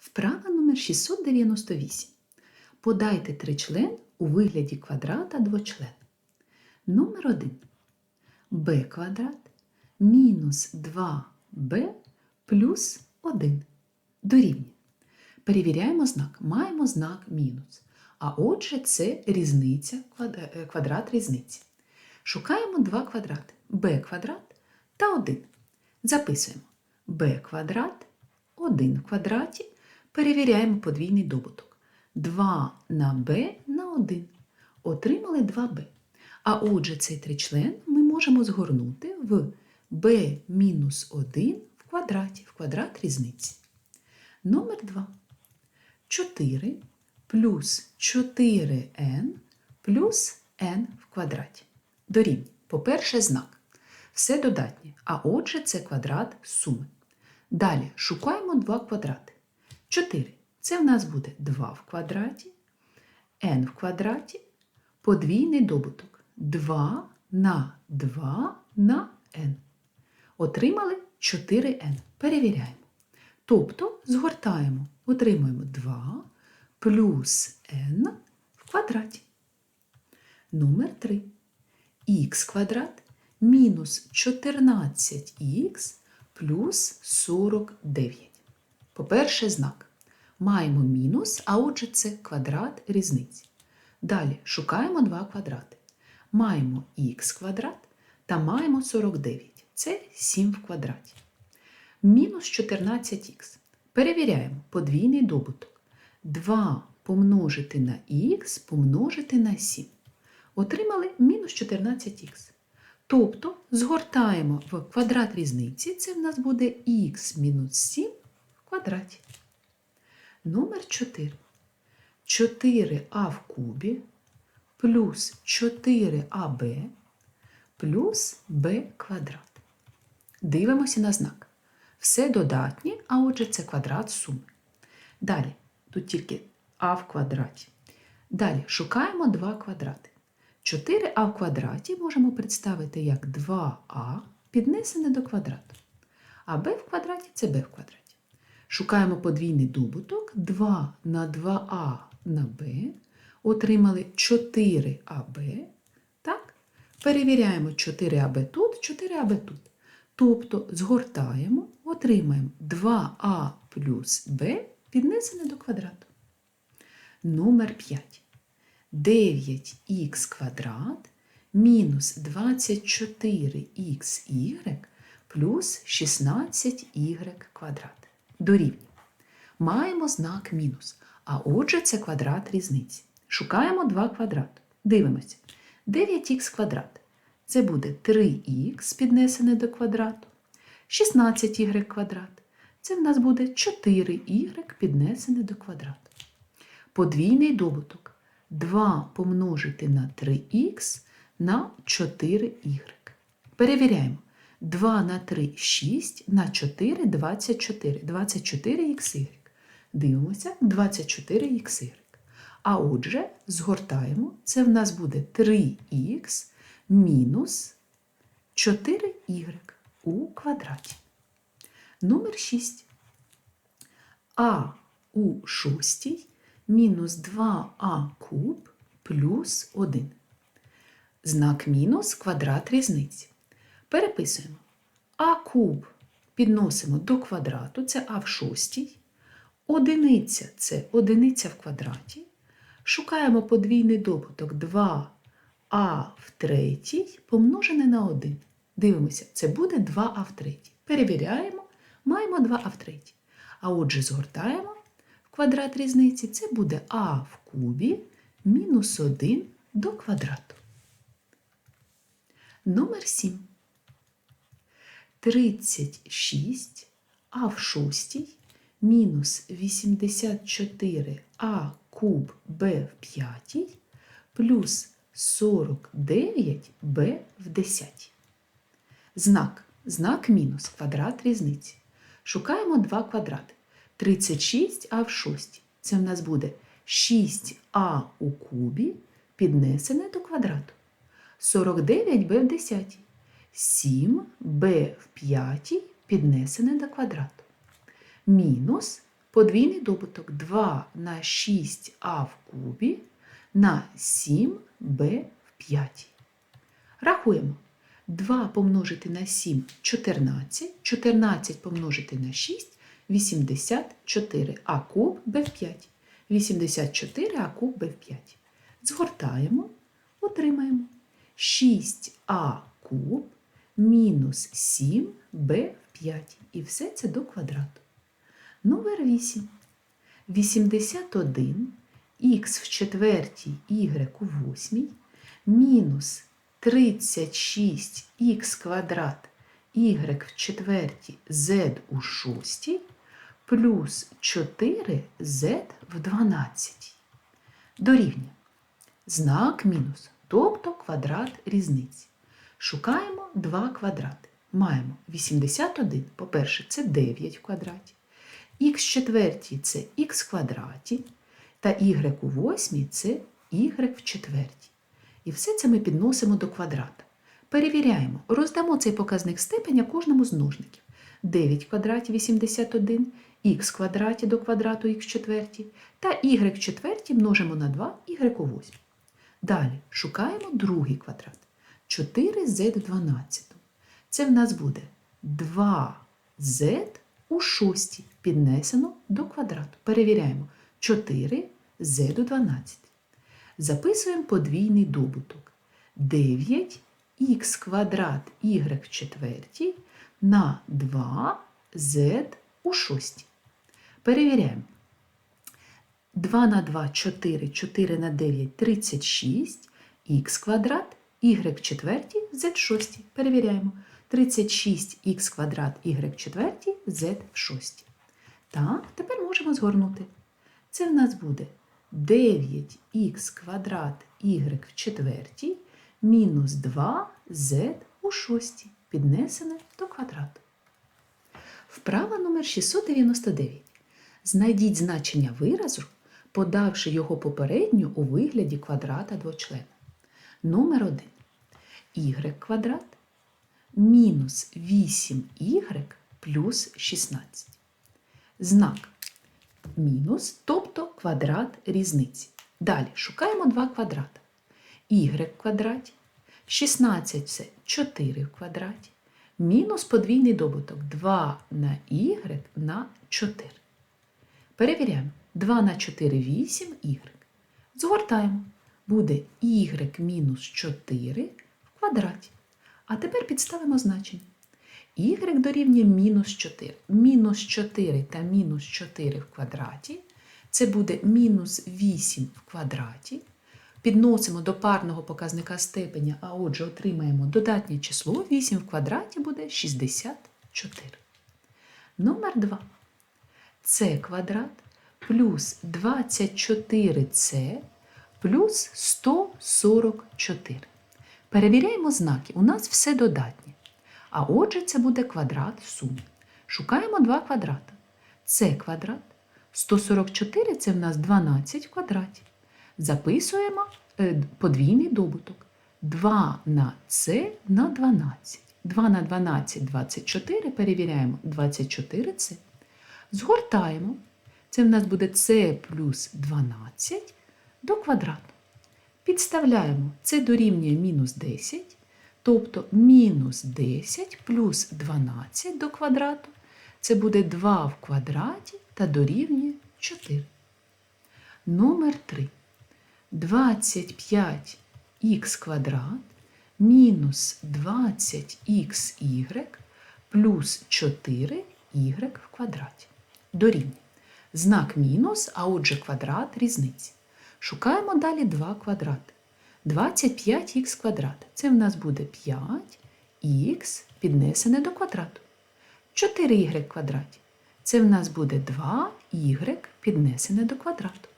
Вправа номер 698. Подайте тричлен у вигляді квадрата двочлен. Номер 1. b квадрат мінус 2b плюс 1 дорівнює. Перевіряємо знак. Маємо знак мінус. А отже, це різниця, е, квадрат різниці. Шукаємо два квадрати b квадрат та 1. Записуємо b квадрат 1 в квадраті. Перевіряємо подвійний добуток. 2 на b на 1. Отримали 2b. А отже, цей тричлен ми можемо згорнути в b мінус 1 в квадраті, в квадрат різниці. Номер 2. 4 плюс 4n плюс n в квадраті. Дорівнює. По-перше, знак. Все додатнє, а отже, це квадрат суми. Далі шукаємо два квадрати. 4. Це в нас буде 2 в квадраті, n в квадраті, подвійний добуток 2 на 2 на n. Отримали 4n. Перевіряємо. Тобто згортаємо, отримуємо 2 плюс n в квадраті. Номер 3. х квадрат мінус 14х плюс 49. По-перше, знак. Маємо мінус, а отже, це квадрат різниці. Далі шукаємо два квадрати. Маємо х квадрат та маємо 49. Це 7 в квадраті. Мінус 14х. Перевіряємо подвійний добуток. 2 помножити на х помножити на 7. Отримали мінус 14х. Тобто згортаємо в квадрат різниці, це в нас буде х мінус 7 в квадраті. Номер 4. 4а в кубі плюс 4аб плюс b квадрат. Дивимося на знак. Все додатнє, а отже, це квадрат суми. Далі, тут тільки а в квадраті. Далі шукаємо два квадрати. 4а в квадраті можемо представити як 2а піднесене до квадрату. А b в квадраті це b в квадраті. Шукаємо подвійний добуток 2 на 2а на b. Отримали 4аб. Так? Перевіряємо 4аб тут, 4аб тут. Тобто згортаємо, отримаємо 2а плюс b піднесене до квадрату. Номер 5. 9х квадрат мінус 24xy плюс 16y квадрат. Дорівнює. Маємо знак мінус, а отже це квадрат різниці. Шукаємо два квадрати. Дивимося. 9х квадрат. Це буде 3х піднесене до квадрату. 16y квадрат. Це в нас буде 4y піднесене до квадрату. Подвійний добуток 2 помножити на 3х на 4y. Перевіряємо. 2 на 3 6 на 4 24. 24xy. Дивимося 24xy. А отже, згортаємо, це в нас буде 3х мінус 4y у квадраті. Номер 6. А у шостій мінус 2а куб плюс 1. Знак мінус квадрат різниці. Переписуємо. А куб підносимо до квадрату, це а в шостій. Одиниця це одиниця в квадраті. Шукаємо подвійний добуток 2а в третій помножене на 1. Дивимося, це буде 2а в третій. Перевіряємо, маємо 2а в третій. А отже, згортаємо в квадрат різниці, це буде а в кубі мінус 1 до квадрату. Номер 7. 36 а в шостій мінус 84а куб b в п'ятій плюс 49b в десятій. Знак. Знак мінус квадрат різниці. Шукаємо два квадрати. 36а в шостій. Це в нас буде 6а у кубі піднесене до квадрату. 49b в десятій. 7b в п'ятій піднесене до квадрату. Мінус Подвійний добуток 2 на 6а в кубі на 7b в п'ятій. Рахуємо. 2 помножити на 7 14, 14 помножити на 6 84, а куб b в 5. 84, а куб b в 5. Згортаємо, отримаємо 6а куб мінус 7b в 5. І все це до квадрату. Номер 8. 81 х в четвертій y у восьмій мінус 36х квадрат y в четвертій z у шостій плюс 4z в 12. Дорівнює. Знак мінус, тобто квадрат різниці. Шукаємо два квадрати. Маємо 81, по-перше, це 9 в квадраті. Х четвертій це х квадраті, та y у восьмій це y в четвертій. І все це ми підносимо до квадрата. Перевіряємо, роздамо цей показник степеня кожному з множників. 9 в квадраті 81, х квадраті до квадрату х четвертій, та y в четвертій множимо на 2 y у восьмій. Далі шукаємо другий квадрат. 4z в 12. Це в нас буде 2z у шостій піднесено до квадрату. Перевіряємо 4z до 12. Записуємо подвійний добуток. 9х квадрат y в четвертій на 2z у шостій. Перевіряємо. 2 на 2 4, 4 на 9 36, х квадрат, y четвертій, z шостій. Перевіряємо. 36х квадрат y четвертій, z в шостій. Так, тепер можемо згорнути. Це в нас буде 9х квадрат y в четвертій мінус 2z у шостій, піднесене до квадрату. Вправа номер 699. Знайдіть значення виразу, подавши його попередньо у вигляді квадрата двочлена. Номер 1. y квадрат мінус 8y плюс 16. Знак мінус, тобто квадрат різниці. Далі шукаємо два квадрата. y в квадраті, 16 це 4 в квадраті, мінус подвійний добуток 2 на y на 4. Перевіряємо. 2 на 4 8 y. Згортаємо. Буде y мінус 4 в квадраті. А тепер підставимо значення. y дорівнює мінус 4. Мінус 4 та мінус 4 в квадраті. Це буде мінус 8 в квадраті. Підносимо до парного показника степеня, а отже отримаємо додатнє число 8 в квадраті буде 64. Номер 2. С квадрат плюс 24С плюс 144. Перевіряємо знаки. У нас все додатнє. А отже, це буде квадрат в сумі. Шукаємо два квадрата. С квадрат. 144 це в нас 12 в квадраті. Записуємо е, подвійний добуток. 2 на С на 12. 2 на 12 24. Перевіряємо 24С. Згортаємо. Це в нас буде С плюс 12 до квадрату. Підставляємо це дорівнює мінус 10, тобто мінус 10 плюс 12 до квадрату. Це буде 2 в квадраті та дорівнює 4. Номер 3. 25х квадрат мінус 20xy плюс 4y в квадраті. Дорівнює. Знак мінус, а отже квадрат різниці. Шукаємо далі два квадрати. 25х квадрат. Це в нас буде 5х піднесене до квадрату. 4y квадраті. Це в нас буде 2y піднесене до квадрату.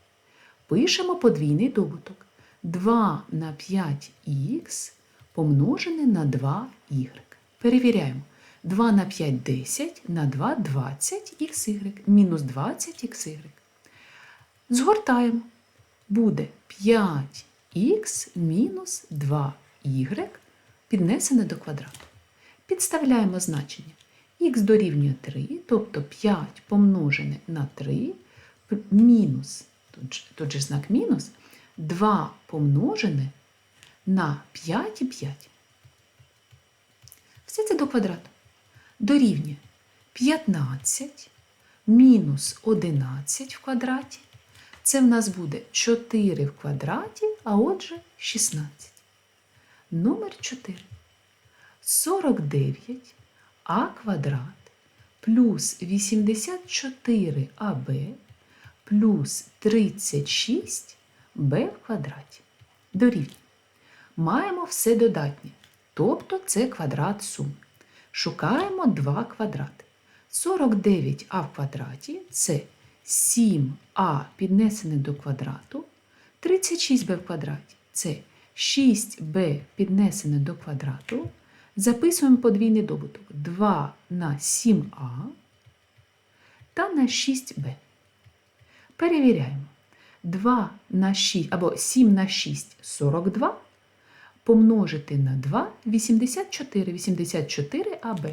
Пишемо подвійний добуток. 2 на 5х помножене на 2y. Перевіряємо. 2 на 5 10 на 2 20xy мінус 20xy. Згортаємо. Буде 5х мінус 2y піднесене до квадрату. Підставляємо значення. х дорівнює 3, тобто 5 помножене на 3 мінус, тут, же знак мінус, 2 помножене на 5 і 5. Все це до квадрату. Дорівнює 15 мінус 11 в квадраті. Це в нас буде 4 в квадраті, а отже 16. Номер 4. 49 а квадрат плюс 84 АБ плюс 36 Б в квадраті. Дорівнює. Маємо все додатнє, тобто це квадрат суми. Шукаємо два квадрати. 49а в квадраті це 7а піднесене до квадрату, 36b в квадраті це 6b піднесене до квадрату. Записуємо подвійний добуток 2 на 7а та на 6b. Перевіряємо. 2 на 6 або 7 на 6 42 помножити на 2 84. 84 АБ.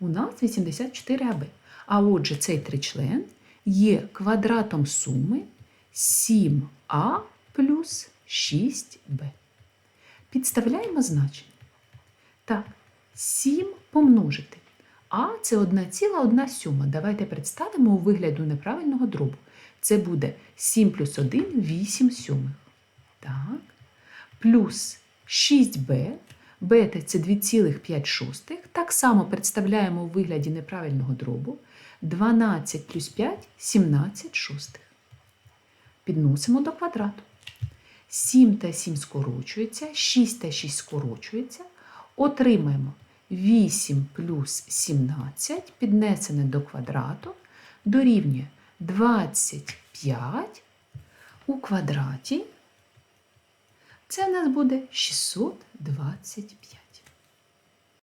У нас 84 АБ. А отже, цей тричлен є квадратом суми 7а плюс 6b. Підставляємо значення. Так, 7 помножити. А це 1,1 сьома. Давайте представимо у вигляду неправильного дробу. Це буде 7 плюс 1 8 сьомих. Так. Плюс 6b. Бета це 2,5 шостих. Так само представляємо у вигляді неправильного дробу. 12 плюс 5 17 шостих. Підносимо до квадрату. 7 та 7 скорочується, 6 та 6 скорочується. Отримаємо 8 плюс 17 піднесене до квадрату дорівнює 25 у квадраті. Це в нас буде 625.